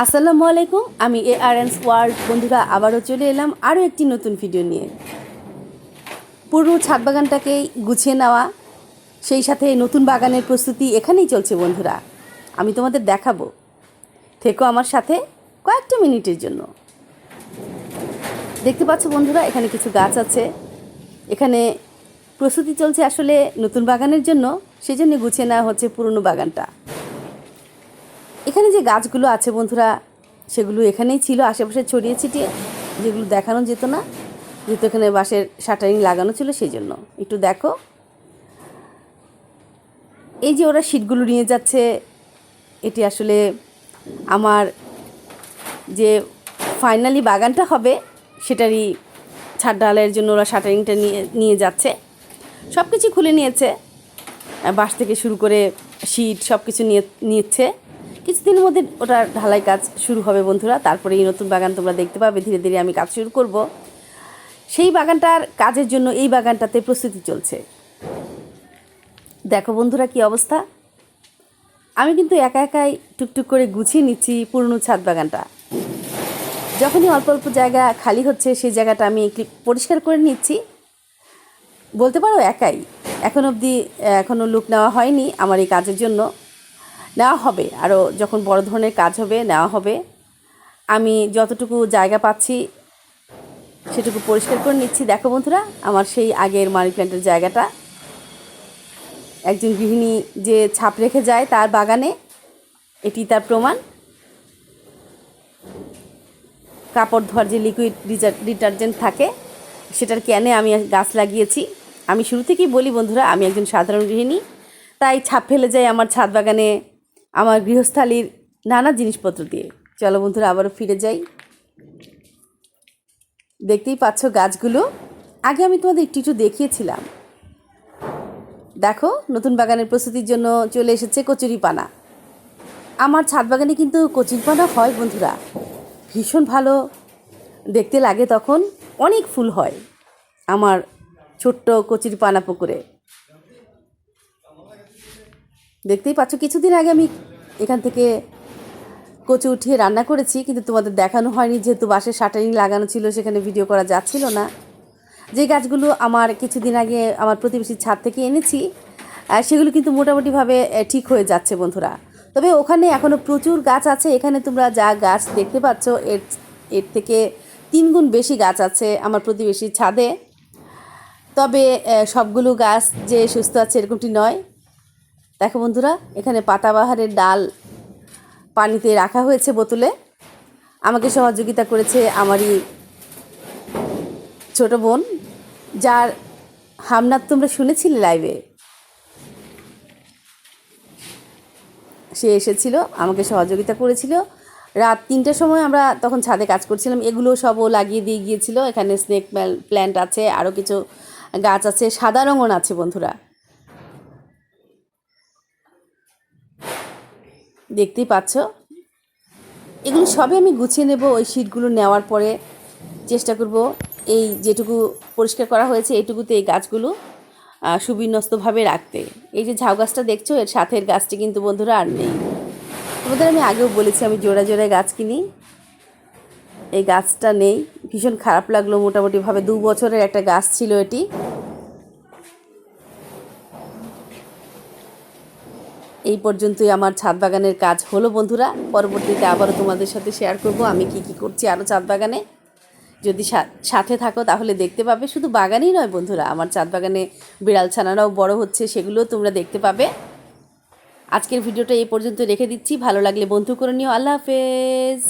আসসালামু আলাইকুম, আমি এ আর এন্স ওয়ার্ল্ড। বন্ধুরা, আবারও চলে এলাম আরও একটি নতুন ভিডিও নিয়ে। পুরো ছাদ বাগানটাকে গুছিয়ে নেওয়া, সেই সাথে নতুন বাগানের প্রস্তুতি এখানেই চলছে বন্ধুরা। আমি তোমাদের দেখাবো। থেকো আমার সাথে কয়েকটা মিনিটের জন্য। দেখতে পাচ্ছ বন্ধুরা, এখানে কিছু গাছ আছে। এখানে প্রস্তুতি চলছে আসলে নতুন বাগানের জন্য সেই জন্য গুছিয়ে নেওয়া হচ্ছে পুরনো বাগানটা। এখানে যে গাছগুলো আছে বন্ধুরা, সেগুলো এখানেই ছিল, আশেপাশে ছড়িয়ে ছিটিয়ে। যেগুলো দেখানো যেত না, যেহেতু এখানে বাঁশের শাটারিং লাগানো ছিল সেই জন্য একটু দেখো। এই যে ওরা শীটগুলো নিয়ে যাচ্ছে, এটি আসলে আমার যে ফাইনালি বাগানটা হবে, সেটারই ছাদ ঢালাইয়ের জন্য ওরা শাটারিংটা নিয়ে নিয়ে যাচ্ছে। সব কিছু খুলে নিয়েছে। বাঁশ থেকে শুরু করে শীট সব কিছু নিয়ে, নিচ্ছে। কিছুদিনের মধ্যে ওটা ঢালাই কাজ শুরু হবে বন্ধুরা। তারপরে এই নতুন বাগান তোমরা দেখতে পাবে, ধীরে ধীরে আমি কাজ শুরু করব। সেই বাগানটার কাজের জন্য এই বাগানটাতে প্রস্তুতি চলছে। দেখো বন্ধুরা কি অবস্থা। আমি কিন্তু একা একাই টুকটুক করে গুছিয়ে নিচ্ছি পুরনো ছাদ বাগানটা। যখনই অল্প অল্প জায়গা খালি হচ্ছে, সেই জায়গাটা আমি পরিষ্কার করে নিচ্ছি। বলতে পারো একাই। এখন অবধি এখনও লুক নেওয়া হয়নি আমার এই কাজের জন্য। নেওয়া হবে। আরও যখন বড় ধরনের কাজ হবে, নেওয়া হবে। আমি যতটুকু জায়গা পাচ্ছি, সেটুকু পরিষ্কার করে নিচ্ছি। দেখো বন্ধুরা, আমার সেই আগের মানি প্ল্যান্টের জায়গাটা। একজন গৃহিণী যে ছাপ রেখে যায় তার বাগানে, এটি তার প্রমাণ। কাপড় ধোয়ার যে লিকুইড ডিটারজেন্ট থাকে, সেটার ক্যানে আমি গাছ লাগিয়েছি। আমি শুরু থেকেই বলি বন্ধুরা, আমি একজন সাধারণ গৃহিণী, তাই ছাপ ফেলে যাই আমার ছাদ বাগানে আমার গৃহস্থালির নানা জিনিসপত্র দিয়ে। চলো বন্ধুরা, আবারও ফিরে যাই। দেখতেই পাচ্ছ গাছগুলো। আগে আমি তোমাদের একটু একটু দেখিয়েছিলাম। দেখো, নতুন বাগানের প্রস্তুতির জন্য চলে এসেছে কচুরিপানা আমার ছাদ বাগানে কিন্তু কচুরিপানা হয় বন্ধুরা। ভীষণ ভালো। দেখতে লাগে তখন অনেক ফুল হয় আমার ছোট্ট কচুরিপানা পুকুরে। দেখতেই পাচ্ছ, কিছুদিন আগে আমি এখান থেকে কচু উঠিয়ে রান্না করেছি, কিন্তু তোমাদের দেখানো হয়নি, যেহেতু বাসের শাটারিং লাগানো ছিল, সেখানে ভিডিও করা যাচ্ছিল না। যে গাছগুলো আমার কিছুদিন আগে আমার প্রতিবেশীর ছাদ থেকে এনেছি সেগুলো কিন্তু মোটামুটিভাবে ঠিক হয়ে যাচ্ছে বন্ধুরা। তবে ওখানে এখনও প্রচুর গাছ আছে, এখানে তোমরা যা গাছ দেখতে পাচ্ছ, এর এর থেকে তিন গুণ বেশি গাছ আছে আমার প্রতিবেশীর ছাদে। তবে সবগুলো গাছ যে সুস্থ আছে এরকমটি নয়। দেখো বন্ধুরা, এখানে পাতাবাহারের ডাল পানিতে রাখা হয়েছে বোতলে। আমাকে সহযোগিতা করেছে আমারই ছোট বোন, যার হামনাত তোমরা শুনেছিলে লাইভে সে এসেছিল, আমাকে সহযোগিতা করেছিল। রাত তিনটের সময় আমরা তখন ছাদে কাজ করছিলাম, এগুলো সব ও লাগিয়ে দিয়ে গিয়েছিল। এখানে স্নেক প্ল্যান্ট আছে আরও কিছু গাছ আছে, সাদা রঙন আছে বন্ধুরা। দেখতেই পাচ্ছ। এগুলো সবই আমি গুছিয়ে নেব, ওই শিটগুলো নেওয়ার পরে চেষ্টা করব এই যেটুকু পরিষ্কার করা হয়েছে এইটুকুতে এই গাছগুলো সুবিন্যস্তভাবে রাখতে। এই যে ঝাউ গাছটা দেখছ, এর সাথের গাছটি কিন্তু বন্ধুরা আর নেই। তোমাদের আমি আগেও বলেছি আমি জোড়া জোড়ায় গাছ কিনি। এই গাছটা নেই, ভীষণ খারাপ লাগল, মোটামুটিভাবে দু বছরের একটা গাছ ছিল এটি। এই পর্যন্তই আমার ছাদ বাগানের কাজ হলো, বন্ধুরা। পরবর্তীতে আবারও তোমাদের সাথে শেয়ার করব আমি কি কি করছি আরও ছাদ বাগানে যদি সাথে থাকো তাহলে দেখতে পাবে, শুধু বাগানেই নয় বন্ধুরা, আমার ছাদ বাগানে বিড়াল ছানারাও বড় হচ্ছে, সেগুলোও তোমরা দেখতে পাবে। আজকের ভিডিওটা এই পর্যন্ত রেখে দিচ্ছি, ভালো লাগলে বন্ধু করে নিও, আল্লাহ হাফেজ।